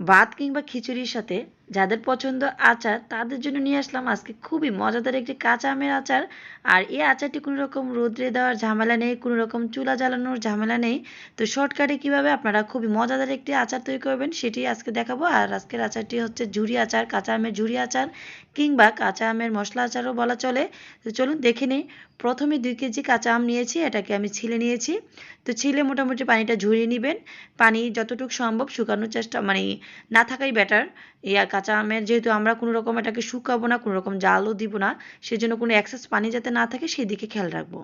ভাত কিংবা খিচুড়ির সাথে যাদের পছন্দ আচার, তাদের জন্য নিয়ে আসলাম আজকে খুবই মজাদার একটি কাঁচা আমের আচার। আর এই আচারটি কোনো রকম রোদ্রে দেওয়ার ঝামেলা নেই কোনো রকম চুলা জ্বালানোর ঝামেলা নেই। তো শর্টকাটে কীভাবে আপনারা খুবই মজাদার একটি আচার তৈরি করবেন সেটি আজকে দেখাবো। আর আজকের আচারটি হচ্ছে ঝুরি আচার, কাঁচা আমের ঝুরি আচার কিংবা কাঁচা আমের মশলা আচারও বলা চলে। তো চলুন দেখে নিই। প্রথমে দুই কেজি কাঁচা আম নিয়েছি, এটাকে আমি ছিলে নিয়েছি। তো ছিলে মোটামুটি পানিটা ঝরিয়ে নেবেন। পানি যতটুকু সম্ভব শুকানোর চেষ্টা মানে না থাকাই বেটার এই কাঁচা আমের, যেহেতু আমরা কোনো রকম এটাকে শুকাবো না, কোনো রকম জালও দিব না, সেজন্য কোনো এক্সেস পানি যাতে না থাকে সেই দিকে খেয়াল রাখব।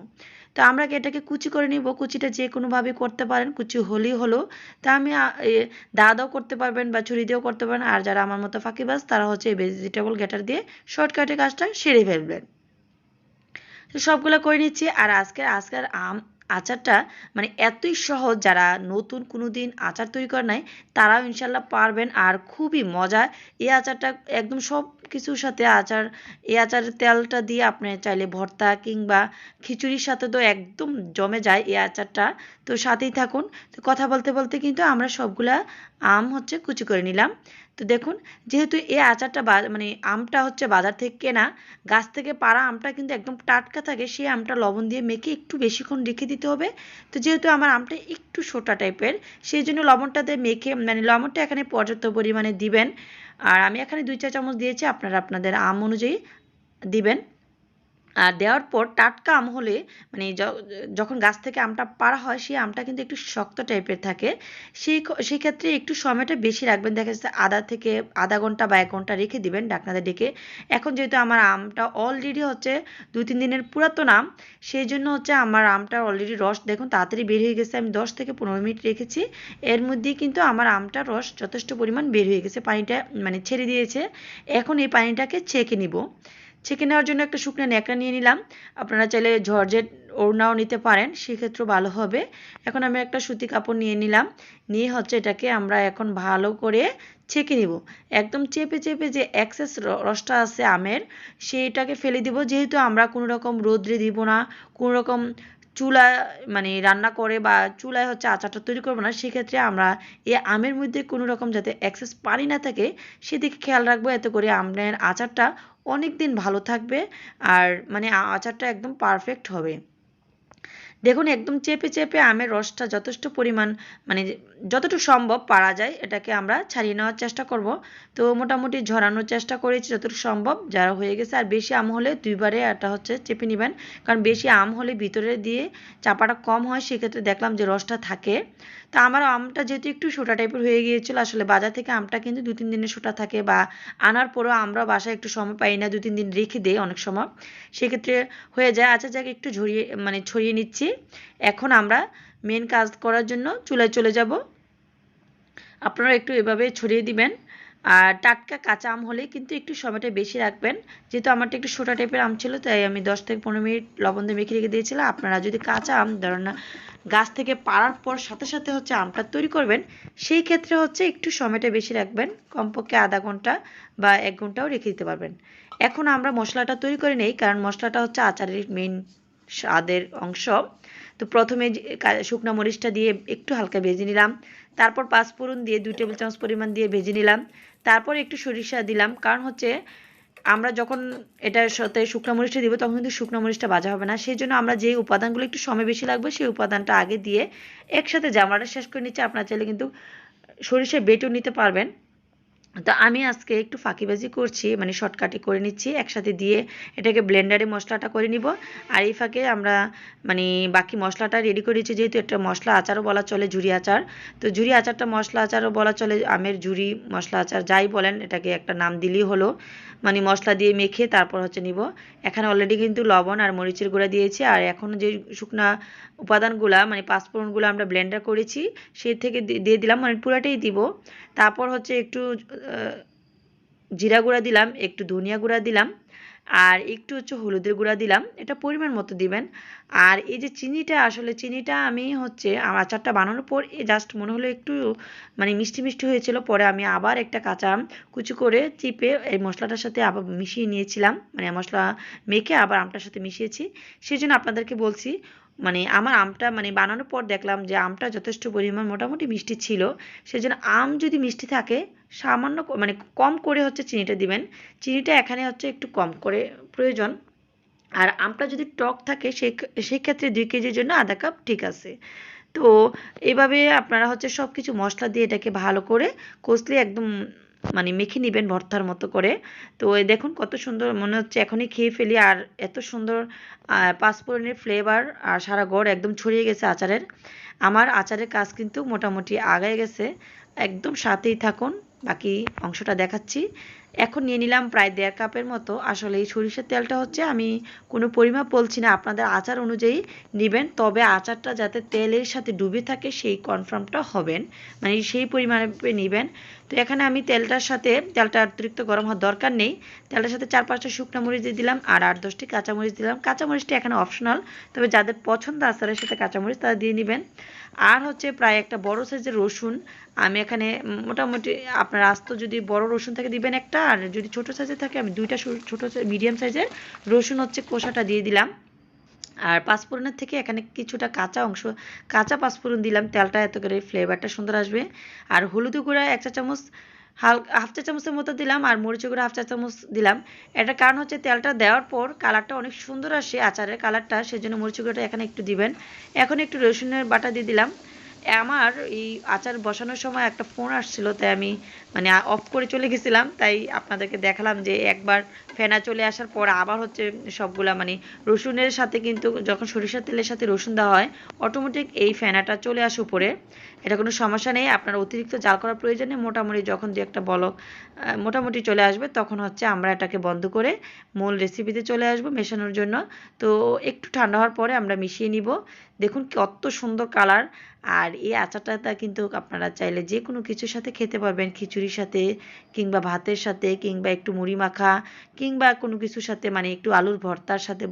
তো আমরা এটাকে কুচি করে নিব? কুচিটা যে কোনোভাবে করতে পারেন, কুচি হলেই হলো। তা আমি দা দাও করতে পারবেন বা ছুরি দিয়েও করতে পারেন, আর যারা আমার মতো ফাঁকিবাজ, তারা হচ্ছে এই ভেজিটেবল গ্যাটার দিয়ে শর্টকাটে কাজটা সেরে ফেলবেন। তো সবগুলো করে নিচ্ছি, আর আজকের আজকের আম আচারটা মানে এতই সহজ যারা নতুন কোনো দিন আচার তৈরি করে নাই, তারাও ইনশাল্লাহ পারবেন আর খুবই মজা। এই আচারটা একদম সব কিছুর সাথে আচার, এই আচারের তেলটা দিয়ে আপনি চাইলে ভর্তা কিংবা খিচুড়ির সাথে তো একদম জমে যায় এই আচারটা। তো সাথেই থাকুন। তো কথা বলতে বলতে কিন্তু আমরা সবগুলা আম হচ্ছে কুচি করে নিলাম। তো দেখুন, যেহেতু এই আচারটা মানে আমটা হচ্ছে বাজার থেকে কেনা, গাছ থেকে পাড়া আমটা কিন্তু একদম টাটকা থাকে, সেই আমটা লবণ দিয়ে মেখে একটু বেশিক্ষণ রেখে দিতে হবে। তো যেহেতু আমার আমটা একটু সোটা টাইপের, সেই জন্য লবণটাতে মেখে মানে লবণটা এখানে পর্যাপ্ত পরিমাণে দিবেন। আর আমি এখানে দুই চা চামচ দিয়েছি, আপনারা আপনাদের আম অনুযায়ী দিবেন। আর দেওয়ার পর টাটকা আম হলে মানে যখন গাছ থেকে আমটা পাড়া হয়, সেই আমটা কিন্তু একটু শক্ত টাইপের থাকে। সেই সেই ক্ষেত্রে একটু সময়টা বেশি রাখবেন। দেখা যাচ্ছে আধা থেকে আধা ঘণ্টা বা এক ঘণ্টা রেখে দিবেন ডাকনাতে ডেকে। এখন যেহেতু আমার আমটা অলরেডি হচ্ছে দুই তিন দিনের পুরাতন আম, সেই জন্য হচ্ছে আমার আমটা অলরেডি রস দেখুন তাড়াতাড়ি বের হয়ে গেছে। আমি দশ থেকে পনেরো মিনিট রেখেছি। এর মধ্যেই কিন্তু আমার আমটা রস যথেষ্ট পরিমাণ বের হয়ে গেছে। পানিটা মানে ছেড়ে দিয়েছে। এখন এই পানিটাকে ছেঁকে নিব। ছেঁকে নেওয়ার জন্য একটা শুকনো ন্যাকড়া নিয়ে নিলাম। আপনারা চাইলে ঝরঝেট ওড়নাও নিতে পারেন, সেক্ষেত্রেও ভালো হবে। এখন আমি একটা সুতি কাপড় নিয়ে নিলাম। নিয়ে হচ্ছে এটাকে আমরা এখন ভালো করে ছেঁকে নিব। একদম চেপে চেপে যে অ্যাক্সেস রসটা আছে আমের, সেইটাকে ফেলে দিব। যেহেতু আমরা কোনো রকম রোদ্রে দিব না, কোনো রকম চুলা মানে রান্না করে বা চুলায় হচ্ছে আচারটা তৈরি করব না, সেক্ষেত্রে আমরা এই আমের মধ্যে কোনো রকম যাতে অ্যাক্সেস পানি না থাকে, সেদিকে খেয়াল রাখব। এতে করে আমের আচারটা অনেক দিন ভালো থাকবে আর মানে আচারটা একদম পারফেক্ট হবে। দেখুন, একদম চেপে চেপে আমের রসটা যথেষ্ট পরিমাণ মানে যতটুকু সম্ভব পারা যায় এটাকে আমরা ছাড়িয়ে নেওয়ার চেষ্টা করব। তো মোটামুটি ঝরানোর চেষ্টা করেছি যতটুকু সম্ভব। যারা হয়ে গেছে, আর বেশি আম হলে দুইবারে এটা হচ্ছে চেপে নেবেন। কারণ বেশি আম হলে ভিতরে দিয়ে চাপাটা কম হয়, সেক্ষেত্রে দেখলাম যে রসটা থাকে। তা আমার আমটা যেহেতু একটু সোটা টাইপের হয়ে গিয়েছিল, আসলে বাজার থেকে আমটা কিন্তু দু তিন দিনের সোটা থাকে বা আনার পরেও আমরা বাসায় একটু সময় পাই না, দু তিন দিন রেখে দেয় অনেক সময়। সেক্ষেত্রে হয়ে যায় আচ্ছা যাকে, একটু ঝরিয়ে মানে ছড়িয়ে নিচ্ছি। এখন আমরা মেন কাজ করার জন্য চুলায় চলে যাব। আপনারা একটু এভাবে ছড়িয়ে দিবেন। আর টাটকা কাঁচা আম হলে কিন্তু একটু সময়টা বেশি রাখবেন। যেহেতু আমারটা একটু সোটা টাইপের আম ছিল, তাই আমি দশ থেকে পনেরো মিনিট লবণ দিয়ে মেখে রেখে দিয়েছিলাম। আপনারা যদি কাঁচা আম, ধরেন গাছ থেকে পাড়ার পর সাথে সাথে হচ্ছে আমটা তৈরি করবেন, সেই ক্ষেত্রে হচ্ছে একটু সময়টা বেশি রাখবেন। কমপক্ষে আধা ঘণ্টা বা এক ঘন্টাও রেখে দিতে পারবেন। এখন আমরা মশলাটা তৈরি করে নেই, কারণ মশলাটা হচ্ছে আচারের মেন স্বাদের অংশ। তো প্রথমে শুকনো মরিচটা দিয়ে একটু হালকা ভেজে নিলাম। তারপর পাঁচফোড়ন দিয়ে দুই টেবিল চামচ পরিমাণ দিয়ে ভেজে নিলাম। তারপর একটু সরিষা দিলাম। কারণ হচ্ছে, আমরা যখন এটার সাথে শুকনো মরিচটা দিব, তখন কিন্তু শুকনো মরিচটা ভাজা হবে না। সেই জন্য আমরা যে উপাদানগুলো একটু সময় বেশি লাগবে, সেই উপাদানটা আগে দিয়ে একসাথে জামাটা শেষ করে নিচ্ছে। আপনার চাইলে কিন্তু সরিষা বেটেও নিতে পারবেন। তো আমি আজকে একটু ফাঁকিবাজি করছি মানে শর্টকাটে করে নিচ্ছি, একসাথে দিয়ে এটাকে ব্লেন্ডারে মশলাটা করে নিব। আর এই ফাঁকে আমরা মানে বাকি মশলাটা রেডি করেছি যেহেতু একটা মশলা আচারও বলা চলে, ঝুরি আচার। তো ঝুরি আচারটা মশলা আচারও বলা চলে, আমের ঝুরি মশলা আচার যাই বলেন, এটাকে একটা নাম দিলেই হলো। মানে মশলা দিয়ে মেখে তারপর হচ্ছে নিব। এখানে অলরেডি কিন্তু লবণ আর মরিচের গুঁড়া দিয়েছি, আর এখন যে শুকনা উপাদানগুলা মানে পাঁচফোড়নগুলো আমরা ব্লেন্ডার করেছি সেই থেকে দিয়ে দিলাম মানে পুরাটাই দিব। তারপর হচ্ছে একটু জিরা গুঁড়া দিলাম, একটু ধনিয়া গুঁড়া দিলাম, আর একটু হচ্ছে হলুদের গুঁড়া দিলাম। এটা পরিমাণ মতো দিবেন। আর এই যে চিনিটা, আসলে চিনিটা আমি হচ্ছে আচারটা বানানোর পর জাস্ট মনে হলো একটু মানে মিষ্টি মিষ্টি হয়েছিল। পরে আমি আবার একটা কাঁচা কুচি করে চিপে এই মশলাটার সাথে আবার মিশিয়ে নিয়েছিলাম। মানে মশলা মেখে আবার আমটার সাথে মিশিয়েছি। সেই জন্য আপনাদেরকে বলছি মানে আমার আমটা মানে বানানোর পর দেখলাম যে আমটা যথেষ্ট পরিমাণ মোটামুটি মিষ্টি ছিল। সেই জন্য আম যদি মিষ্টি থাকে, সামান্য মানে কম করে হচ্ছে চিনিটা দিবেন। চিনিটা এখানে হচ্ছে একটু কম করে প্রয়োজন। আর আমটা যদি টক থাকে সেই সেই ক্ষেত্রে দুই কেজির জন্য আধা কাপ ঠিক আছে। তো এভাবে আপনারা হচ্ছে সব কিছু মশলা দিয়ে এটাকে ভালো করে কষলে একদম মানে মেখে নেবেন ভর্তার মতো করে। তো দেখুন কত সুন্দর মনে হচ্ছে এখনই খেয়ে ফেলি আর এত সুন্দর পাঁচফোড়নের ফ্লেভার আর সারা গড় একদম ছড়িয়ে গেছে আচারের। আমার আচারের কাজ কিন্তু মোটামুটি আগায় গেছে। একদম সাথেই থাকুন। বাকি অংশটা দেখাচ্ছি। এখন নিয়ে নিলাম প্রায় দেড় কাপের মতো। আসলে এই সরিষার তেলটা হচ্ছে আমি কোনো পরিমাপ বলছি না, আপনাদের আচার অনুযায়ী নেবেন, তবে আচারটা যাতে তেলের সাথে ডুবে থাকে সেই কনফার্মটা হবেন মানে সেই পরিমাণে নেবেন। তো এখানে আমি তেলটার সাথে, তেলটা অতিরিক্ত গরম হওয়ার দরকার নেই। তেলটার সাথে চার পাঁচটা শুকনো মরিচ দিয়ে দিলাম আর আট দশটি কাঁচামরিচ দিলাম। কাঁচামরিচটা এখানে অপশনাল তবে যাদের পছন্দ আচারের সাথে কাঁচামরিচ তারা দিয়ে নেবেন। আর হচ্ছে প্রায় একটা বড় সাইজের রসুন, আমি এখানে মোটামুটি আপনার আস্ত যদি বড় রসুন থাকে দিবেন একটা আর যদি ছোট সাইজের থাকে, আমি দুইটা ছোট মিডিয়াম সাইজের রসুন হচ্ছে কোষাটা দিয়ে দিলাম। আর পাঁচফোড়নের থেকে এখানে কিছুটা কাঁচা অংশ, কাঁচা পাঁচফোড়ন দিলাম। তেলটা এত করে ফ্লেভারটা সুন্দর আসবে। আর হলুদ গুঁড়া এক চা চামচ হাফ চা চামচের মতো দিলাম আর মরিচ গুঁড়া হাফ চা চামচ দিলাম। এটার কারণ হচ্ছে তেলটা দেওয়ার পর কালারটা অনেক সুন্দর আসে আচারের কালারটা, সেজন্য মরিচ গুঁড়াটা এখানে একটু দিবেন। এখন একটু রসুনের বাটা দিয়ে দিলাম। আমার এই আচার বসানোর সময় একটা ফোন আসছিল, তাই আমি মানে অফ করে চলে গেছিলাম, তাই আপনাদেরকে দেখালাম যে একবার ফেনা চলে আসার পর আবার হচ্ছে সবগুলা মানে রসুনের সাথে কিন্তু যখন সরিষার তেলের সাথে রসুন দেওয়া হয় অটোমেটিক এই ফেনাটা চলে আসে উপরে। এটা কোনো সমস্যা নেই, আপনার অতিরিক্ত জাল করার প্রয়োজন মোটামুটি যখন দু একটা বলক মোটামুটি চলে আসবে, তখন হচ্ছে আমরা এটাকে বন্ধ করে মূল রেসিপিতে চলে আসব মেশানোর জন্য। তো একটু ঠান্ডা হওয়ার পরে আমরা মিশিয়ে নিব। দেখুন কত সুন্দর কালার আর এই আচারটা কিন্তু আপনারা চাইলে যে কোনো কিছুর সাথে খেতে পারবেন। খিচুড়ির সাথে কিংবা ভাতের সাথে কিংবা একটু মুড়ি মাখা কিংবা কোনো কিছুর সাথে মানে একটু আলুর ভর্তার সাথে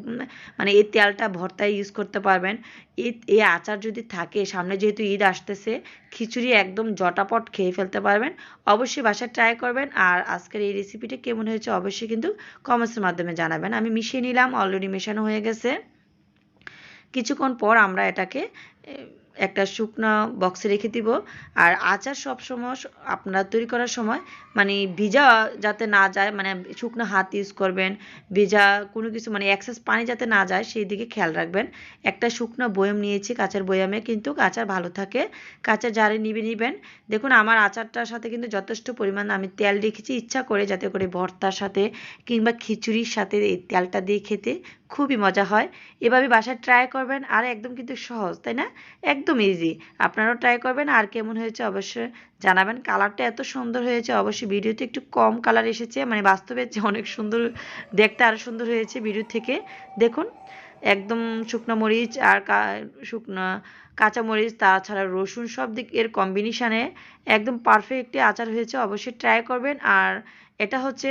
মানে এই তেলটা ভর্তায় ইউজ করতে পারবেন। এই এই আচার যদি থাকে, সামনে যেহেতু ঈদ আসতেছে, খিচুড়ি একদম জটাপট খেয়ে ফেলতে পারবেন। অবশ্যই বাসায় ট্রাই করবেন। আর আজকের এই রেসিপিটা কেমন হয়েছে অবশ্যই কিন্তু কমেন্টসের মাধ্যমে জানাবেন। আমি মিশিয়ে নিলাম অলরেডি মেশানো হয়ে গেছে। কিছুক্ষণ পর আমরা এটাকে একটা শুকনো বক্সে রেখে দিব। আর আচার সবসময় আপনারা তৈরি করার সময় মানে ভিজা যাতে না যায় মানে শুকনো হাত ইউজ করবেন, ভিজা কোনো কিছু মানে এক্সেস পানি যাতে না যায় সেই দিকে খেয়াল রাখবেন। একটা শুকনো বয়ম নিয়েছি, কাঁচের বয়ামে কিন্তু আচার ভালো থাকে। কাঁচের জারে নিবে নিবেন। দেখুন আমার আচারটার সাথে কিন্তু যথেষ্ট পরিমাণ আমি তেল রেখেছি। ইচ্ছা করে যাতে করে ভর্তার সাথে কিংবা খিচুড়ির সাথে এই তেলটা দিয়ে খেতে খুবই মজা হয়। এভাবে বাসায় ট্রাই করবেন আর একদম কিন্তু সহজ, তাই না? একদম ইজি আপনারাও ট্রাই করবেন, আর কেমন হয়েছে অবশ্যই জানাবেন। কালারটা এত সুন্দর হয়েছে, অবশ্যই ভিডিওতে একটু কম কালার এসেছে মানে বাস্তবে যে অনেক সুন্দর, দেখতে আরও সুন্দর হয়েছে ভিডিও থেকে। দেখুন, একদম শুকনো মরিচ আর শুকনো কাঁচা মরিচ, তাছাড়া রসুন সব দিক, এর কম্বিনেশানে একদম পারফেক্ট একটি আচার হয়েছে, অবশ্যই ট্রাই করবেন। আর এটা হচ্ছে,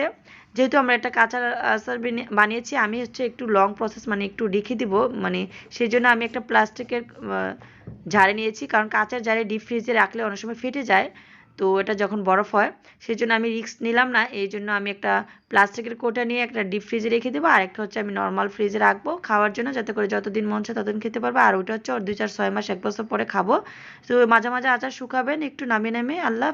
যেহেতু আমরা একটা কাঁচা আচার বানি- বানিয়েছি, আমি হচ্ছে একটু লং প্রসেস মানে একটু রেখে দিব মানে সেই জন্য আমি একটা প্লাস্টিকের ঝাড়ে নিয়েছি, কারণ কাঁচার জারে ডিপ ফ্রিজে রাখলে অনেক সময় ফেটে যায়, তো এটা যখন বরফ হয়, সেই জন্য আমি রিস্ক নিলাম না, এই জন্য আমি একটা প্লাস্টিকের কোটা নিয়ে একটা ডিপ ফ্রিজে রেখে দেবো, আর একটা হচ্ছে আমি নর্মাল ফ্রিজে রাখব খাওয়ার জন্য, যাতে করে যতদিন মন চায় ততদিন খেতে পারব, আর ওটা হচ্ছে দুই চার ছয় মাস এক বছর পরে খাব, তো মাঝে মাঝে আচার শুকাবেন, একটু নামিয়ে নামিয়ে, আল্লাহ